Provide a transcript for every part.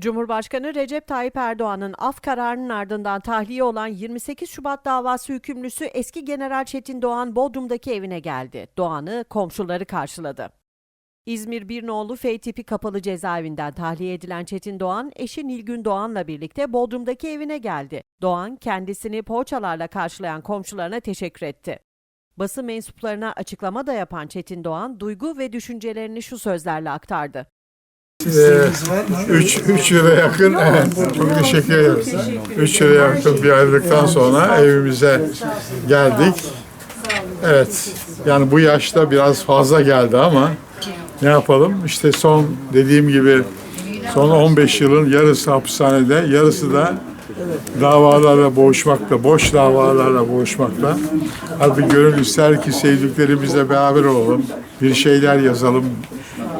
Cumhurbaşkanı Recep Tayyip Erdoğan'ın af kararının ardından tahliye olan 28 Şubat davası hükümlüsü eski General Çetin Doğan Bodrum'daki evine geldi. Doğan'ı komşuları karşıladı. İzmir Birnoğlu F tipi kapalı cezaevinden tahliye edilen Çetin Doğan, eşi Nilgün Doğan'la birlikte Bodrum'daki evine geldi. Doğan, kendisini poğaçalarla karşılayan komşularına teşekkür etti. Basın mensuplarına açıklama da yapan Çetin Doğan, duygu ve düşüncelerini şu sözlerle aktardı. Ee, üç, üç yıla yakın, evet, çok teşekkür ederim. Üç yıla yakın bir ayrılıktan sonra evimize geldik. Evet, yani bu yaşta biraz fazla geldi ama ne yapalım? İşte son dediğim gibi son 15 yılın yarısı hapishanede, yarısı da davalarla boğuşmakta, boş davalarla boğuşmakta. Hadi gönül ister ki sevdiklerimizle beraber olalım, bir şeyler yazalım,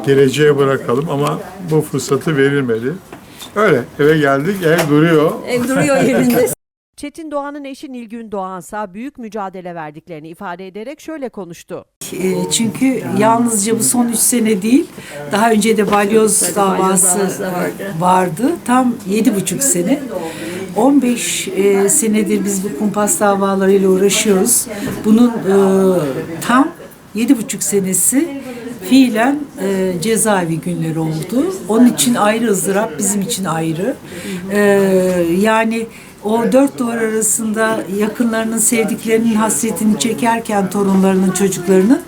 geleceğe bırakalım ama bu fırsatı verilmedi. Öyle eve geldik, ev duruyor. Ev duruyor yerinde. Çetin Doğan'ın eşi Nilgün Doğansa büyük mücadele verdiklerini ifade ederek şöyle konuştu. E, Çünkü yalnızca bu son üç sene değil, daha önce de balyoz davası vardı. Tam yedi buçuk sene. 15 e, senedir biz bu kumpas davalarıyla uğraşıyoruz. Bunun e, tam yedi buçuk senesi fiilen e, cezaevi günleri oldu. Onun için ayrı ızdırap, bizim için ayrı. E, yani o dört duvar arasında yakınlarının, sevdiklerinin hasretini çekerken torunlarının, çocuklarının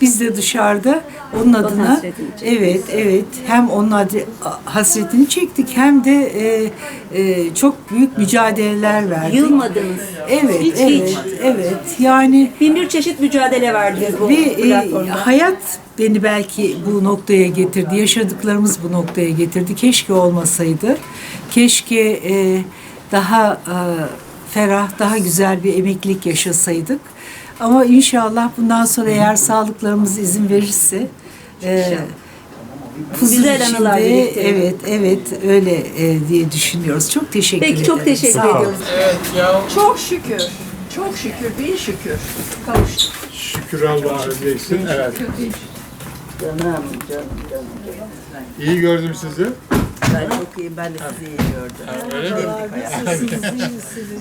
biz de dışarıda onun adına evet evet hem onun adı, hasretini çektik hem de e, e, çok büyük mücadeleler verdik. Yılmadınız. Evet, Hiç, evet, hiç. evet. Yani Bin bir çeşit mücadele verdiniz bu ve e, hayat beni belki bu noktaya getirdi. Yaşadıklarımız bu noktaya getirdi. Keşke olmasaydı. Keşke e, daha e, ferah, daha güzel bir emeklilik yaşasaydık. Ama inşallah bundan sonra eğer sağlıklarımız izin verirse e, huzur Güzel anılar içinde, biriktirelim. Evet, evet öyle e, diye düşünüyoruz. Çok teşekkür ederim. Peki çok teşekkür Sağ olun. ediyoruz. Çok şükür. Çok şükür, bin şükür. Kavuştuk. Şükür Allah'a öyleysin. Evet. Canım, canım, canım. İyi gördüm sizi. Ben çok iyi, ben de sizi iyi gördüm. Öyle mi?